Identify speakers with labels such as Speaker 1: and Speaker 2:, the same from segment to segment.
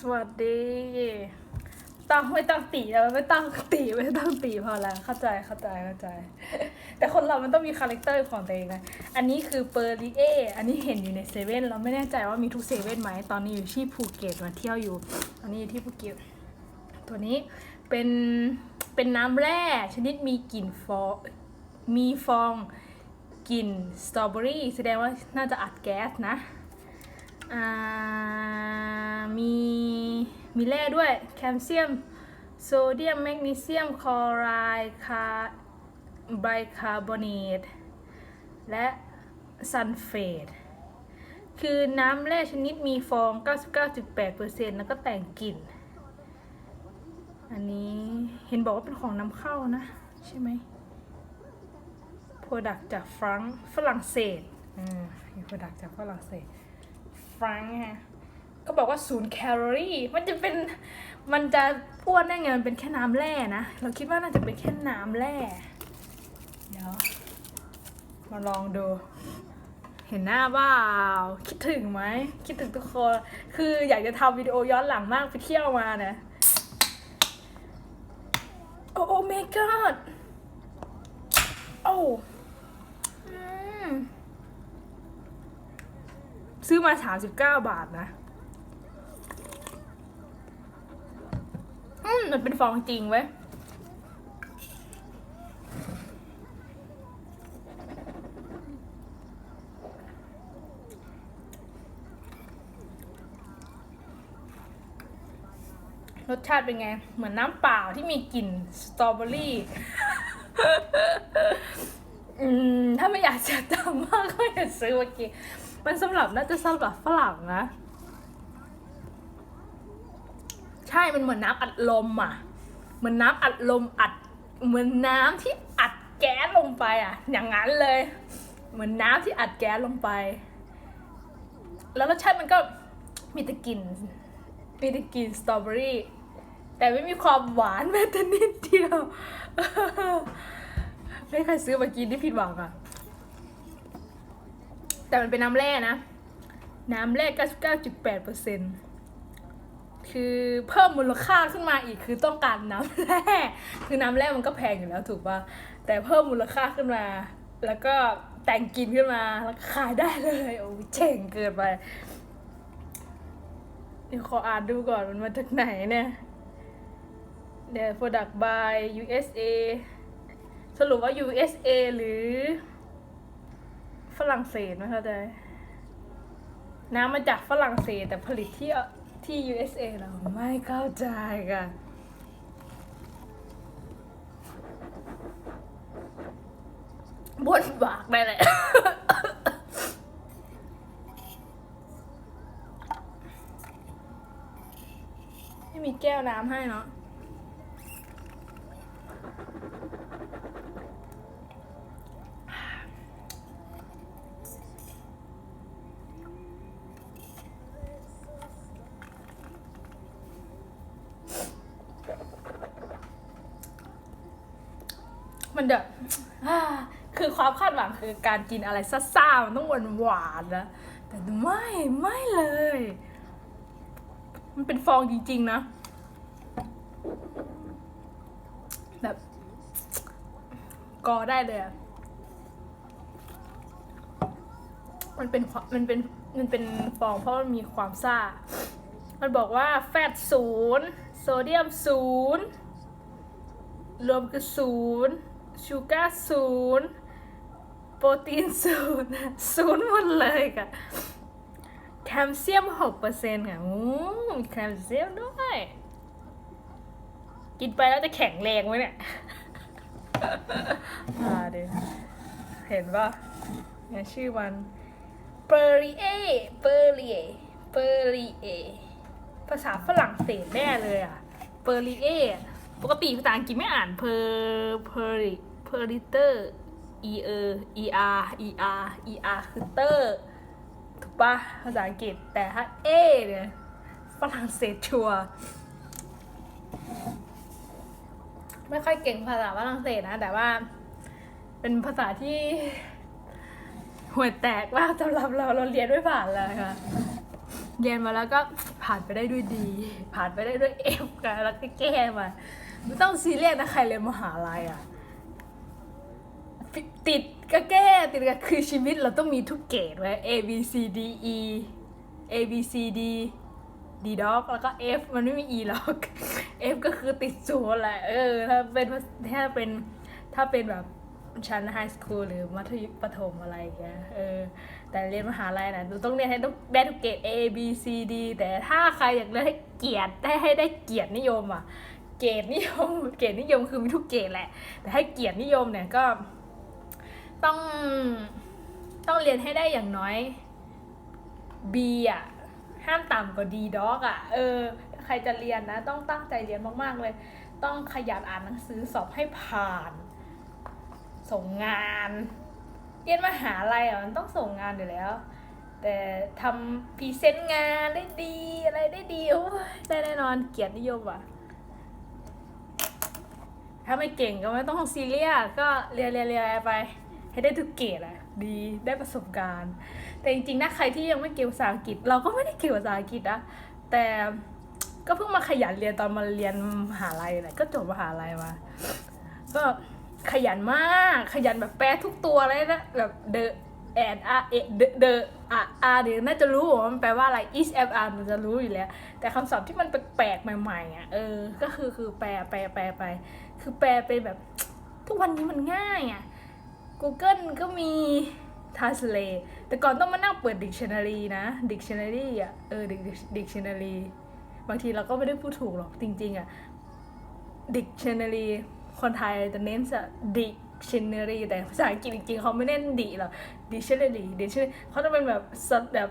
Speaker 1: สวัสดี ต้องไม่ต้องตีแล้วไม่ต้องตีไม่ต้องตีพอแล้วเข้าใจเข้าใจเข้าใจ แต่คนเรามันต้องมีคาแรคเตอร์ของตัวเองนะอันนี้คือเปอร์ลิเออันนี้เห็นอยู่ในเซเว่นเราไม่แน่ใจว่ามีทุกเซเว่นไหมตอนนี้อยู่ที่ภูเก็ตมาเที่ยวอยู่ตอนนี้อยู่ที่ภูเก็ตตัวนี้เป็นเป็นน้ำแร่ชนิดมีกลิ่นฟองมีฟองกลิ่นสตรอเบอรี่แสดงว่าน่าจะอัดแก๊สนะอ่า มีมีแร่ด้วยแคลเซียมโซเดียมแมกนีเซียมคลอไรด์คาไบคาร์บอเนตและซัลเฟตคือน้ำแร่ชนิดมีฟอง 99.8%แล้วก็แต่งกลิ่น อันนี้เห็นบอกว่าเป็นของนำเข้านะ ใช่ไหมโปรดักจากฟรังฝรั่งเศส อืมโปรดักจากฝรั่งเศส ฟรังก์ฮะ ก็บอกว่าศูนย์แคลอรี่มันจะเป็นมันจะอ้วนได้ไงมันเป็นแค่น้ำแร่นะ เราคิดว่าน่าจะเป็นแค่น้ำแร่เดี๋ยวมาลองดู เห็นหน้าเปล่าคิดถึงไหม คิดถึงทุกคน คืออยากจะทำวิดีโอย้อนหลังมากไปเที่ยวมานะโอ้โอ้ my god โอ้ซื้อมา 39 บาทนะ อื มมันเป็นฟองจริงเว้ยรสชาติเป็นไง เหมือนน้ำเปล่าที่มีกลิ่นสตรอเบอรี่อืมถ้าไม่อยากจะจำมากก็อย่าซื้อมากินมันสำหรับน่าจะสำหรับฝรั่งนะ ใช่มันเหมือนน้ำอัดลมอะเหมือนน้ำอัดลมอัด เหมือนน้ำที่อัดแก๊สลงไปอะ อย่างนั้นเลย เหมือนน้ำที่อัดแก๊สลงไป แล้วรสชาติมันก็มีแต่กลิ่นมีแต่กลิ่นสตรอเบอรี่แต่ไม่มีความหวานแม้แต่นิดเดียว ไม่เคยซื้อมากินที่ผิดหวังอะ แต่มันเป็นน้ำแร่นะ น้ำแร่ 99.8% คือเพิ่มมูลค่าขึ้นมาอีกคือต้องการน้ำแร่คือน้ำแร่มันก็แพงอยู่แล้วถูกป่ะแต่เพิ่มมูลค่าขึ้นมา แล้วก็แต่งกลินขึ้นมาแล้วขายได้เลยโอ้ยเจ๋งเกินไปเดี๋ยวขออ่านดูก่อนมันมาจากไหนเนี่ยเดี๋ยว product by USA สรุปว่า USA หรือ ฝรั่งเศสไม่เข้าใจน้ำมาจากฝรั่งเศสแต่ผลิตที่ ที่ USA เราไม่เข้าใจกันบนบากได้เลยไม่มีแก้วน้ำให้เนาะ มันแบบคือความคาดหวังคือการกินอะไรซ่าๆมันต้องหวานหวานนะแต่ไม่ไม่เลย มันเป็นฟองจริงๆนะ แบบกอได้เลยมันเป็นมมันเป็นมันเป็นฟองเพราะมันมีความซ่า มันบอกว่าแฟตศูนย์โซเดียมศูนย์รวมคือศูนย์ ชูการ์ศูนย์โปรตีนศูนย์ศูนย์หมดเลยค่ะแคลเซียมหกเปอร์เซ็นต์ค่ะอู้มีแคลเซียมด้วย กินไปแล้วจะแข็งแรงไหมเนี่ยอ่าเดี๋ยวเห็นปะเนี่ยชื่อมันเปอร์ลีเอเปอร์ลีเอเปอร์ลีเอภาษาฝรั่งเศสแน่เลยอะเปอร์ลีเอ ปกติภาษาอังกฤษไม่อ่านเพอร์เพอริเพอริเตอร์ e เอ e r e r e r คือเตอร์ถูกปะภาษาอังกฤษแต่ถ้า a เนี่ยฝรั่งเศสชัวไม่ค่อยเก่งภาษาฝรั่งเศสนะ แต่ว่า เป็นภาษาที่ห่วแตกมากสำหรับเราเราเรียนไม่ผ่านเลยค่ะ เรียนมาแล้วก็ผ่านไปได้ด้วยดี ผ่านไปได้ด้วยเอฟกันแล้วก็แก้มา ไม่ต้องซีเรียสนะใครเรียนมหาลัยอะ ติดก็แก้ติดก็คือชีวิตเราต้องมีทุกเกรดไว้ A B C D E A B C D D dog แล้วก็ F มันไม่มี E หรอก F ก็คือติดศูนย์แหละเออ ถ้าเป็นถ้าเป็นถ้าเป็นแบบชั้นไฮสคูลหรือมัธยมประถมอะไรอย่างเงี้ยเออแต่เรียนมหาลัยนะหนูต้องเรียนให้ได้ได้ทุกเกรด A B C D แต่ถ้าใครอยากได้ให้เกียรติได้ให้ได้เกียรตินิยมอะ เกรดนิยม เกรดนิยมคือมีทุกเกรดแหละ แต่ให้เกียรตินิยมเนี่ยก็ต้องต้องเรียนให้ได้อย่างน้อย B อะ ห้ามต่ำกว่า D dog อะ เออ ใครจะเรียนนะ ต้องตั้งใจเรียนมากๆเลย ต้องขยันอ่านหนังสือสอบให้ผ่าน ส่งงาน เรียนมหาลัยอะมันต้องส่งงานอยู่แล้ว แต่ทำพรีเซนต์งานได้ดีอะไรได้ดีโอ้ยได้แน่นอนเกียรตินิยมอะ ถ้าไม่เก่งก็ไม่ต้องซีเรียสก็เรียนเรียนเรียนไป ให้ได้ทุกเกรดอะดีได้ประสบการณ์ แต่จริงๆนะใครที่ยังไม่เก่งภาษาอังกฤษ เราก็ไม่ได้เก่งภาษาอังกฤษนะแต่ก็เพิ่งมาขยันเรียนตอนมาเรียนมหาลัยแหละก็จบมหาลัยมาก็ขยันมากขยันแบบแปลทุกตัวเลยนะแบบเดอะแอนอาเอเดอะอะอะอาเดี๋ยวน่าจะรู้ว่ามันแปลว่าอะไร is f r มันจะรู้อยู่แล้ว แต่คำศัพท์ที่มันแปลกๆใหม่ๆอะเออ ก็คือคือแปลแปลแปลไป คือแปลไปแบบทุกวันนี้มันง่ายอะ Google ก็มี Translate แต่ก่อนต้องมานั่งเปิด Dictionary นะ Dictionary อะ เออ Dictionary บางทีเราก็ไม่ได้พูดถูกหรอก จริง ๆ อะ Dictionary คนไทยจะเน้นจะ Dictionary แต่ภาษาอังกฤษจริง ๆ เขาไม่เน้นดิหรอก Dictionary Dictionary เขาจะเป็นแบบสดแบบ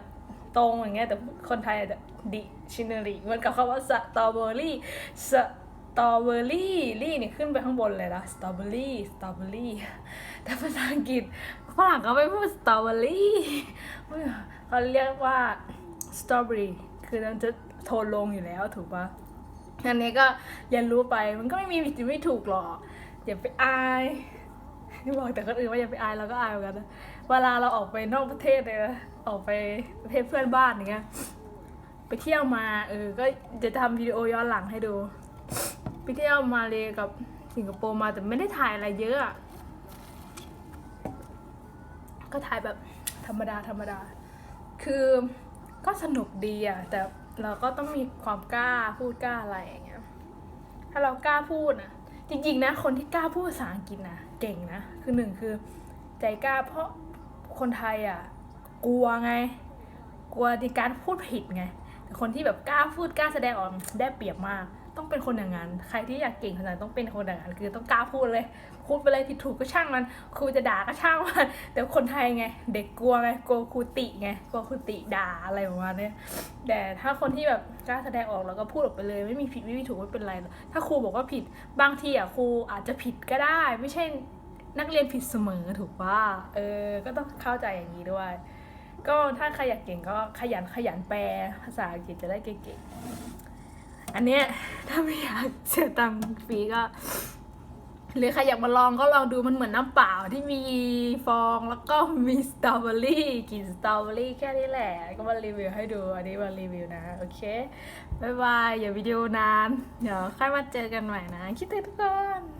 Speaker 1: ตรงอย่างเงี้ย แต่คนไทยจะ Dictionary เหมือนกับคำว่า strawberry สตรอเบอรี่ ตรี่เนี่ยขึ้นไปข้างบนเลยนะสตรอเบอรี่สตรอเบอรี่แต่ภาษาอังกฤษฝรั่งเขาไม่พูดสตรอเบอรี่เขาเรียกว่าสตรอเบอรี่คือมันจะโทนลงอยู่แล้วถูกปะอันนี้ก็เรียนรู้ไปมันก็ไม่มีผิดไม่ถูกหรอกอย่าไปอายนี่บอกแต่คนอื่นว่าอย่าไปอายเราก็อายเหมือนกันเวลาเราออกไปนอกประเทศเลยนะออกไปประเทศเพื่อนบ้านอย่างเงี้ยไปเที่ยวมาเออก็จะทำวิดีโอย้อนหลังให้ดู ไปเที่ยวมาเลยกับสิงคโปร์มาแต่ไม่ได้ถ่ายอะไรเยอะอะก็ถ่ายแบบธรรมดาธรรมดา คือก็สนุกดีอะแต่เราก็ต้องมีความกล้าพูดกล้าอะไรอย่างเงี้ย ถ้าเรากล้าพูดนะจริงๆนะ คนที่กล้าพูดภาษาอังกฤษนะเก่งนะ คือหนึ่งคือ ใจกล้าเพราะคนไทยอะ กลัวไง กลัวในการพูดผิดไง แต่คนที่แบบกล้าพูดกล้าแสดงออกได้เปรียบมาก ต้องเป็นคนอย่างนั้น ใครที่อยากเก่งขนาดนั้นต้องเป็นคนอย่างนั้นคือต้องกล้าพูดเลย พูดไปเลยผิดถูกก็ช่างมัน ครูจะด่าก็ช่างมัน แต่คนไทยไง เด็กกลัวไง กลัวครูติไง กลัวครูติด่าอะไรประมาณนี้แต่ถ้าคนที่แบบกล้าแสดงออกแล้วก็พูดออกไปเลย ไม่มีผิดไม่มีถูกไม่เป็นไร ถ้าครูบอกว่าผิด บางทีอะครูอาจจะผิดก็ได้ ไม่ใช่นักเรียนผิดเสมอถูกป่ะ เออ ก็ต้องเข้าใจอย่างนี้ด้วย ก็ถ้าใครอยากเก่งก็ขยันขยันแปลภาษาอังกฤษจะได้เก่งๆ อันเนี้ยถ้าไม่อยากเสียตังค์ฟรีก็ หรือใครอยากมาลองก็ลองดูมันเหมือนน้ำเปล่าที่มีฟองแล้วก็มีสตรอเบอรี่กลิ่นสตรอเบอรี่แค่นี้แหละ ก็มารีวิวให้ดู อันนี้มารีวิวนะ โอเคบายบายอย่าวิดีโอนาน เดี๋ยวค่อยมาเจอกันใหม่นะ คิดถึงทุกคน